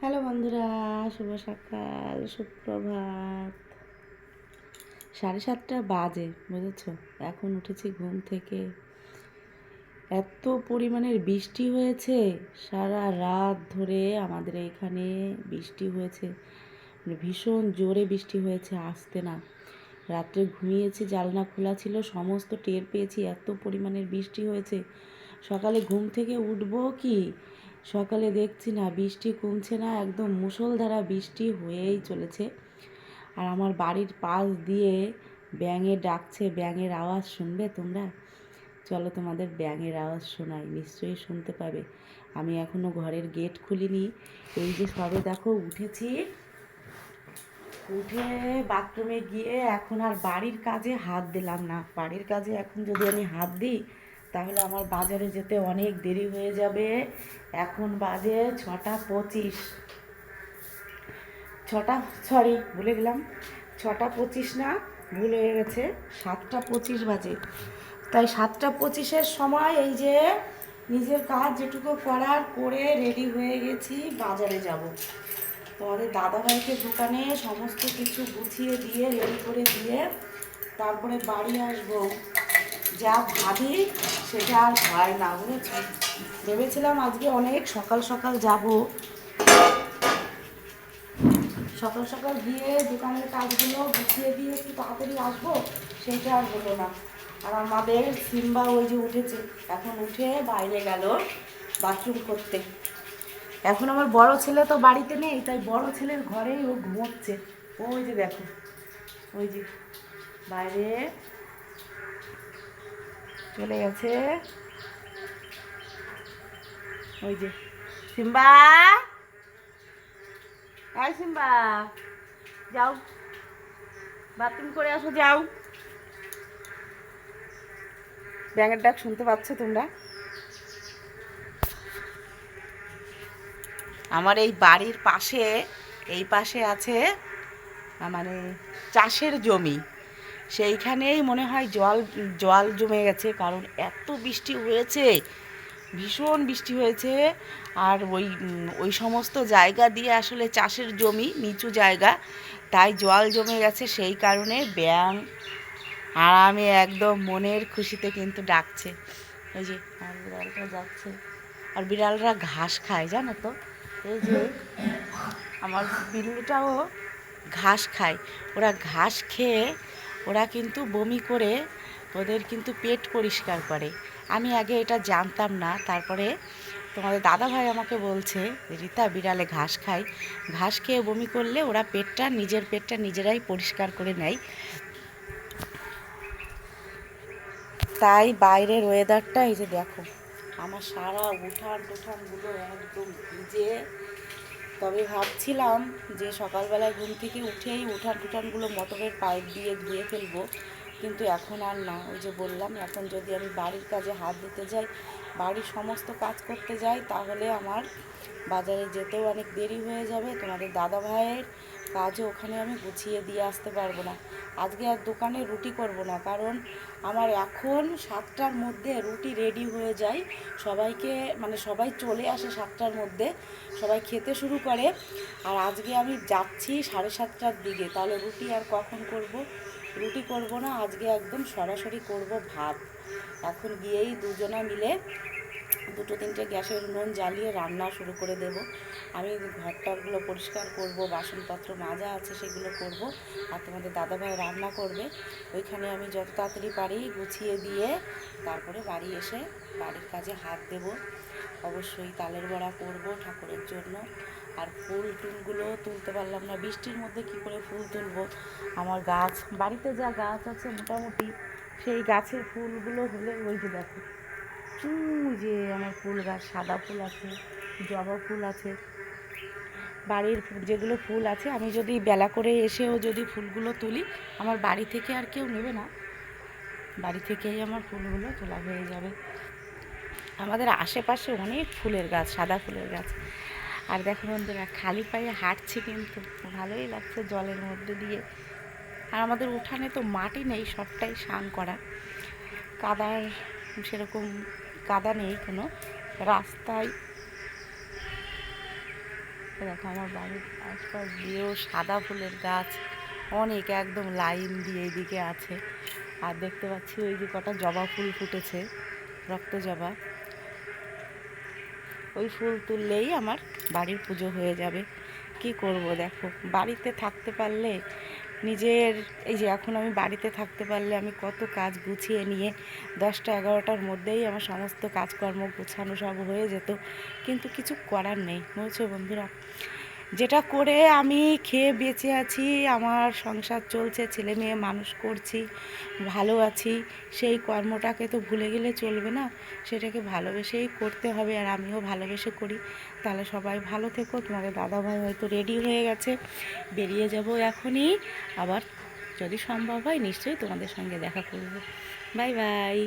Hello বন্ধুরা, শুভ সকাল, সুপ্রভাত। সাড়ে সাতটা বাজে, বুঝেছ? এখন উঠেছি ঘুম থেকে। এত পরিমাণের বৃষ্টি হয়েছে, সারা রাত ধরে আমাদের এখানে বৃষ্টি হয়েছে। মানে ভীষণ জোরে বৃষ্টি হয়েছে, আসতে না। রাত্রে ঘুমিয়েছি জালনা খোলা ছিল, সমস্ত টের পেয়েছি, এত পরিমাণের বৃষ্টি হয়েছে। সকালে ঘুম থেকে উঠবো কি? সকালে দেখছি না, বৃষ্টি কমছে না, একদম মুষলধারা বৃষ্টি হয়েই চলেছে। আর আমার বাড়ির পাশ দিয়ে ব্যাঙে ডাকছে, ব্যাঙের আওয়াজ শুনবে তোমরা? চলো তোমাদের ব্যাঙের আওয়াজ শোনাই, নিশ্চয়ই শুনতে পাবে। আমি এখনও ঘরের গেট খুলিনি, এই যে সবে দেখো উঠেছি। উঠে বাথরুমে গিয়ে এখন আর বাড়ির কাজে হাত দিলাম না। বাড়ির কাজে এখন যদি আমি হাত দিই তাহলে আমার বাজারে যেতে অনেক দেরি হয়ে যাবে। এখন বাজে ছটা পঁচিশ। ছটা সরি ভুলে গেলাম। ছটা পঁচিশ না, ভুল হয়ে গেছে। সাতটা পঁচিশ বাজে। তাই সাতটা পঁচিশের সময় এই যে নিজের কাজ যেটুকু করার করে রেডি হয়ে গেছি, বাজারে যাব। তোমাদের দাদাভাইকে দোকানে সমস্ত কিছু গুছিয়ে দিয়ে রেডি করে দিয়ে তারপরে বাড়ি আসব। যা ভাবি সেটা আর হয় না, বুঝেছ? ভেবেছিলাম আজকে অনেক সকাল সকাল যাব। সকাল সকাল গিয়ে দোকানের কাজগুলো গুছিয়ে দিয়ে একটু তাড়াতাড়ি আসব, সেটা আর হলো না। আর আমাদের সিম্বা ওই যে উঠেছে, এখন উঠে বাইরে গেল বাথরুম করতে। এখন আমার বড় ছেলে তো বাড়িতে নেই, তাই বড় ছেলের ঘরেই ও ঘুমোচ্ছে। ওই যে দেখো, ওই যে বাইরে চলে গেছে। ওই যে, সিম্বা। আয় সিম্বা, যাও। বাথরুম করে আসো, যাও। ব্যাঙের ডাক শুনতে পাচ্ছ তোমরা? আমার এই বাড়ির পাশে, এই পাশে আছে মানে চাষের জমি। সেইখানেই মনে হয় জল জল জমে গেছে, কারণ এত বৃষ্টি হয়েছে, ভীষণ বৃষ্টি হয়েছে। আর ওই ওই সমস্ত জায়গা দিয়ে আসলে চাষের জমি, নিচু জায়গা, তাই জল জমে গেছে, সেই কারণে ব্যাং আর আমি একদম মনের খুশিতে কিন্তু ডাকছে। এই যে, আর বিড়ালটা যাচ্ছে। আর বিড়ালরা ঘাস খায়, জানো তো? এই যে, আমার বিল্লুটাও ঘাস খায়। ওরা ঘাস খেয়ে ওরা কিন্তু বমি করে ওদের কিন্তু পেট পরিষ্কার করে। আমি আগে এটা জানতাম না, তারপরে তোমাদের দাদা ভাই আমাকে বলছে রীতা, বিড়ালে ঘাস খায়। ঘাস খেয়ে বমি করলে ওরা পেটটা, নিজের পেটটা নিজেরাই পরিষ্কার করে নেয়। তাই বাইরের ওয়েদারটা এই যে দেখো, আমার সারা উঠান টুঠানগুলো একদম ভিজে। তবে ভাবছিলাম যে সকালবেলায় ঘুম থেকে উঠেই উঠান টুঠানগুলো মটরের পাইপ দিয়ে ধুয়ে ফেলব, কিন্তু এখন আর না। ওই যে বললাম, এখন যদি আমি বাড়ির কাজে হাত দিতে যাই বাড়ির সমস্ত কাজ করতে যাই, তাহলে আমার বাজারে যেতেও অনেক দেরি হয়ে যাবে। তোমাদের দাদা ভাইয়ের কাজও ওখানে আমি গুছিয়ে দিয়ে আসতে পারব না। আজকে আর দোকানে রুটি করব না, কারণ আমার এখন সাতটার মধ্যে রুটি রেডি হয়ে যায়। সবাইকে মানে সবাই চলে আসে সাতটার মধ্যে, সবাই খেতে শুরু করে। আর আজকে আমি যাচ্ছি সাড়ে সাতটার দিকে, তাহলে রুটি আর কখন করব? রুটি করব না, আজকে একদম সরাসরি করব ভাত। এখন গিয়েই দুজনা মিলে দুটো তিনটে গ্যাসের উনুন জ্বালিয়ে রান্না শুরু করে দেব। আমি ঘরটারগুলো পরিষ্কার করব, বাসনপত্র মাজা আছে সেগুলো করব, আর তোমাদের দাদাভাই রান্না করবে। ওইখানে আমি যত তাড়াতাড়ি পারি গুছিয়ে দিয়ে তারপরে বাড়ি এসে বাড়ির কাজে হাত দেব। অবশ্যই তালের বড়া করব ঠাকুরের জন্য। আর ফুল টুলগুলো তুলতে পারলাম না। বৃষ্টির মধ্যে কি করে ফুল তুলবো? আমার গাছ, বাড়িতে যা গাছ আছে মোটামুটি সেই গাছের ফুলগুলো হলে ওই যে দেখো। যে আমার ফুল গাছ, সাদা ফুল আছে, জবা ফুল আছে, বাড়ির যেগুলো ফুল আছে, আমি যদি বেলা করে এসেও যদি ফুলগুলো তুলি, আমার বাড়ি থেকে আর কেউ নেবে না। বাড়ি থেকেই আমার ফুলগুলো তোলা হয়ে যাবে। আমাদের আশেপাশে অনেক ফুলের গাছ, সাদা ফুলের গাছ। আর দেখো বন্ধুরা, খালি পায়ে হাঁটছি কিন্তু। ভালোই লাগছে জলের মধ্যে দিয়ে। আর আমাদের উঠানে তো মাটি নেই, সবটাই স্নান করা। কাদার সেরকম কাদা নেই কোনো। রাস্তায় দেখো আমার বাড়ির আশপাশ দিয়েও সাদা ফুলের গাছ। অনেক, একদম লাইন দিয়ে এইদিকে আছে। আর দেখতে পাচ্ছি ওই যে কটা জবা ফুল ফুটেছে, রক্ত জবা। ওই ফুল তুললেই আমার বাড়ির পুজো হয়ে যাবে। কি করব দেখো, বাড়িতে থাকতে পারলে নিজের, এই যে এখন আমি বাড়িতে থাকতে পারলে আমি কত কাজ গুছিয়ে নিয়ে দশটা এগারোটার মধ্যেই আমার সমস্ত কাজকর্ম গুছানো সব হয়ে যেত। কিন্তু কিছু করার নেই। বলছো বন্ধুরা যেটা করে আমি খেয়ে বেঁচে আছি, আমার সংসার চলছে, ছেলে মেয়ে মানুষ করছি, ভালো আছি, সেই কর্মটাকে তো ভুলে গেলে চলবে না, সেটাকে ভালোবেসেই করতে হবে আর আমিও ভালোবেসে করি। তাহলে সবাই ভালো থেকো, তোমাদের দাদাভাই হয়তো রেডি হয়ে গেছে, বেরিয়ে যাব এখনই, আবার যদি সম্ভব হয় নিশ্চয়ই তোমাদের সঙ্গে দেখা করব। Bye bye